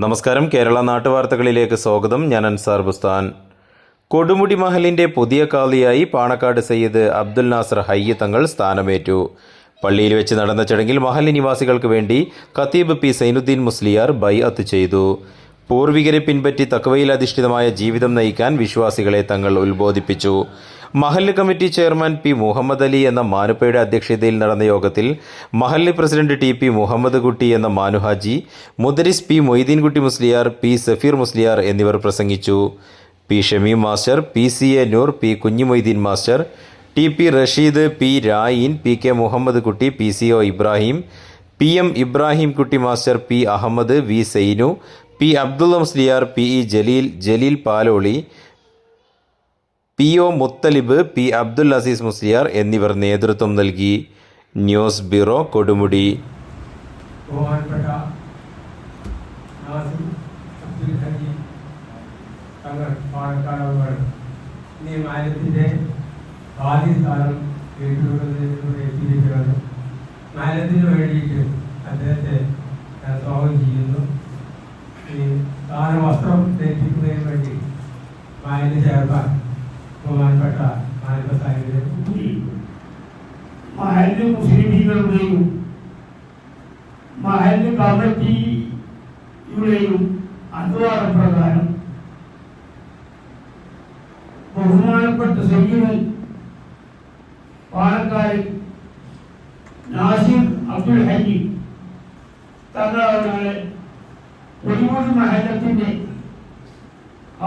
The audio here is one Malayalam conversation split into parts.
നമസ്കാരം. കേരള നാട്ടുവാർത്തകളിലേക്ക് സ്വാഗതം. ഞാൻ അൻസാർ ബുസ്താൻ. കൊടുമുടി മഹലിന്റെ പുതിയ കാളിയായി പാണക്കാട് സയ്യിദ് അബ്ദുൽ നാസർ ഹയ്യ തങ്ങൾ സ്ഥാനമേറ്റു. പള്ളിയിൽ വെച്ച് നടന്ന ചടങ്ങിൽ മഹൽ നിവാസികൾക്ക് വേണ്ടി ഖത്തീബ് പി സൈനുദ്ദീൻ മുസ്ലിയാർ ബൈഅത്ത് ചെയ്തു. പൂർവികരെ പിൻപറ്റി തക്കവയിൽ അധിഷ്ഠിതമായ ജീവിതം നയിക്കാൻ വിശ്വാസികളെ തങ്ങൾ ഉത്ബോധിപ്പിച്ചു. മഹല്ല് committee chairman P Muhammad Ali എന്ന മാനുപ്പയുടെ അധ്യക്ഷതയിൽ നടന്ന യോഗത്തിൽ മഹല്ല് പ്രസിഡന്റ് ടി പി മുഹമ്മദ് കുട്ടി എന്ന മാനുഹാജി മുദരിസ് പി മൊയ്തീൻകുട്ടി മുസ്ലിയാർ പി സഫീർ മുസ്ലിയാർ എന്നിവർ പ്രസംഗിച്ചു. P Shameem master P C A Noor P Kunjimoideen master T P Rasheed P Rayin P K Muhammad Kutty P C O Ibrahim P M Ibrahim Kutty master P Ahammad V Sainu P Abdullah Musliyar P E Jaleel Jaleel Paloli P O Muthalib P Abdul Aziz Musliyar എന്നിവർ നേതൃത്വം നൽകി. ന്യൂസ് ബ്യൂറോ കൊടുമുടി. ബഹുമാനപ്പെട്ട വേണ്ടിയിട്ട് അദ്ദേഹത്തെ സ്വാഗതം തങ്ങൾ പാലക്കാട് അവർ ഈ മാലത്തിൻ്റെ ആദ്യ സ്ഥാനം ഏറ്റെടുക്കുന്നതിലൂടെ എത്തിയിരിക്കുന്നത് മാലത്തിന് വേണ്ടിയിട്ട് അദ്ദേഹത്തെ ഞാൻ സ്വാഗതം ചെയ്യുന്നു ഈ സ്ഥാനവസ്ത്രം ധരിപ്പിക്കുന്നതിന് വേണ്ടി മാലിന് ചേർക്കാൻ ബഹുമാനപ്പെട്ട മാലിക സാഹിബിനെ മഹല്ല് മുസ്ലിമീങ്ങളുടെയും മഹല്ല് കമ്മിറ്റിയുടെയും അധ്വാനപ്രകാരം ബഹുമാനപ്പെട്ട സയ്യിദ് പാലക്കാട് നാസിർ അബ്ദുൽ ഹജി തങ്ങളെ ഒരുപാട് മഹല്ലത്തിന്റെ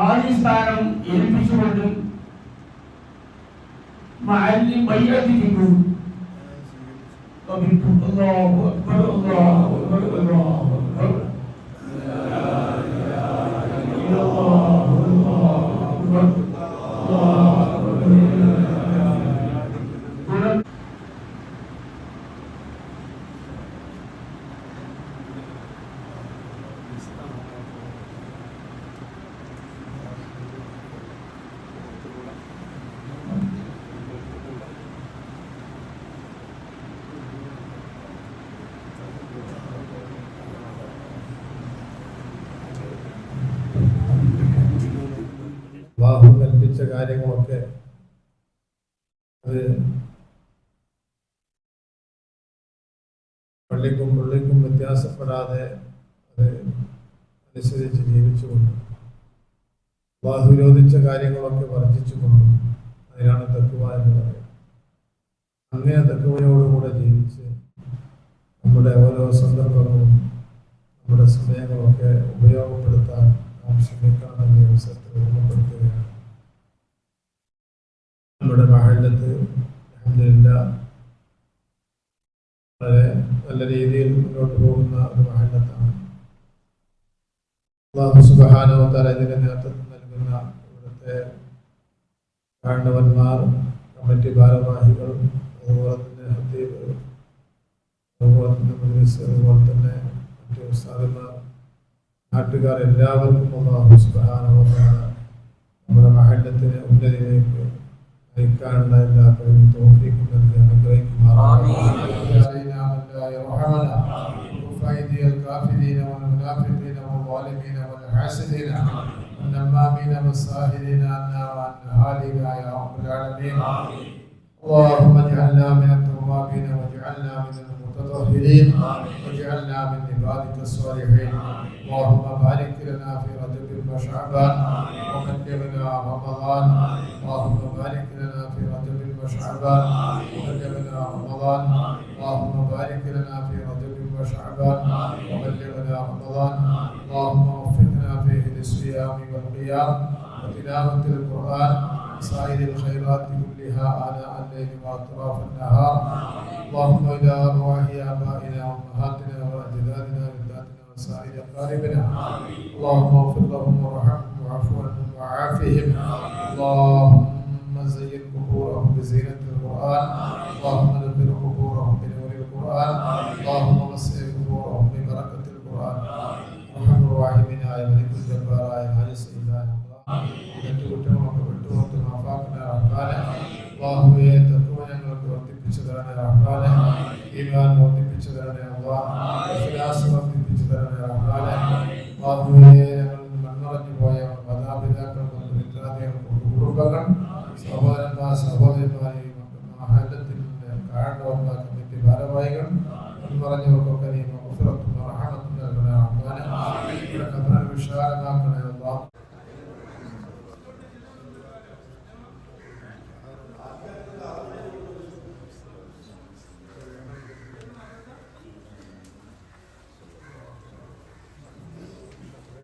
ആദ്യ സ്ഥാനം ഏൽപ്പിച്ചുകൊണ്ട് മഹല്ലി ബയ്യത്തിരിക്കുന്നു قبلتم الله أكبر الله أكبر الله أكبر കാര്യങ്ങളൊക്കെ അത് പള്ളിക്കും പുള്ളിക്കും വ്യത്യാസപ്പെടാതെ അത് അനുസരിച്ച് ജീവിച്ചുകൊണ്ട് അള്ളാഹു വിരോധിച്ച കാര്യങ്ങളൊക്കെ വർദ്ധിച്ചുകൊണ്ടും അതിനാണ് തക്കുവ എന്ന് പറയുന്നത്. അങ്ങനെ തക്കുവയോടുകൂടെ ജീവിച്ച് നമ്മുടെ ഓരോ സന്ദർഭങ്ങളും നമ്മുടെ സമയങ്ങളൊക്കെ ഉപയോഗപ്പെടുത്താൻ നാം ശ്രമിക്കണമെന്ന് ഈ അവസരത്തിൽ ഓർമ്മപ്പെടുത്തുകയാണ്. നമ്മുടെ അൽഹംദുലില്ലാ വളരെ നല്ല രീതിയിൽ മുന്നോട്ട് പോകുന്ന ഒരു മഹല്ലത്താണ് അള്ളാഹു ഇതിന് നേതൃത്വം നൽകുന്ന ഇവിടുത്തെ കാരണവന്മാർ കമ്മിറ്റി ഭാരവാഹികൾ അതുപോലെ തന്നെ ഹദീബ് അതുപോലെ തന്നെ മദ്രസ് അതുപോലെ തന്നെ മറ്റു ഉസ്താദന്മാർ നാട്ടുകാർ എല്ലാവർക്കും അള്ളാഹു തആല നമ്മുടെ മഹല്ലത്തിനെ ഉന്നതിയിലേക്ക് إن كان لا إلا فإن توفيكم الذي أنكريكم آمين علينا من لا يرحمنا وفايدي الكافرين والمنافقين والظالمين والحاسدين والنمامين والساهرين عنا وعن أهالينا يا رب العالمين اللهم اجعلنا من التوابين واجعلنا من المتطهرين واجعلنا من عبادك الصالحين اللهم بارك لنا في رجب وشعبان وقدمنا رمضان اللهم بارك لنا في رجب وشعبان وبلغنا رمضان. اللهم بارك لنا في رجب وشعبان وبلغنا رمضان. اللهم وفقنا فيه للصيام والقيام وتلاوة القرآن وسائر الخيرات كلها آناء الليل وأطراف النهار. اللهم إلى أرواح آبائنا وأمهاتنا وأجدادنا وجداتنا وسائر أقاربنا. اللهم اغفر لهم وارحمهم واعف عنهم وعافهم اللهم زين بزينة القرآن اللهم نبر قبورهم بنور القرآن اللهم وسع قبورهم ببركة القرآن ارحم الراحمين يا ملك الجبار يا مالك سيدنا എന്നിട്ട് കുറ്റങ്ങളൊക്കെ വിട്ടുകൊടുത്ത് മാഫാക്കുന്ന റഹ്മാനെ അള്ളാഹുവെ തത്വ ഞങ്ങൾക്ക് വർദ്ധിപ്പിച്ചു തരണേ റഹ്മാനെ ഈമാൻ വർദ്ധിപ്പിച്ചു തരണേ അള്ളാഹ് ഇഖ്ലാസ് വർദ്ധിപ്പിച്ചു തരണേ റഹ്മാനെ അള്ളാഹുവേ കമ്മിറ്റി ഭാരവാഹികൾ പറഞ്ഞവർക്കൊക്കെ നീ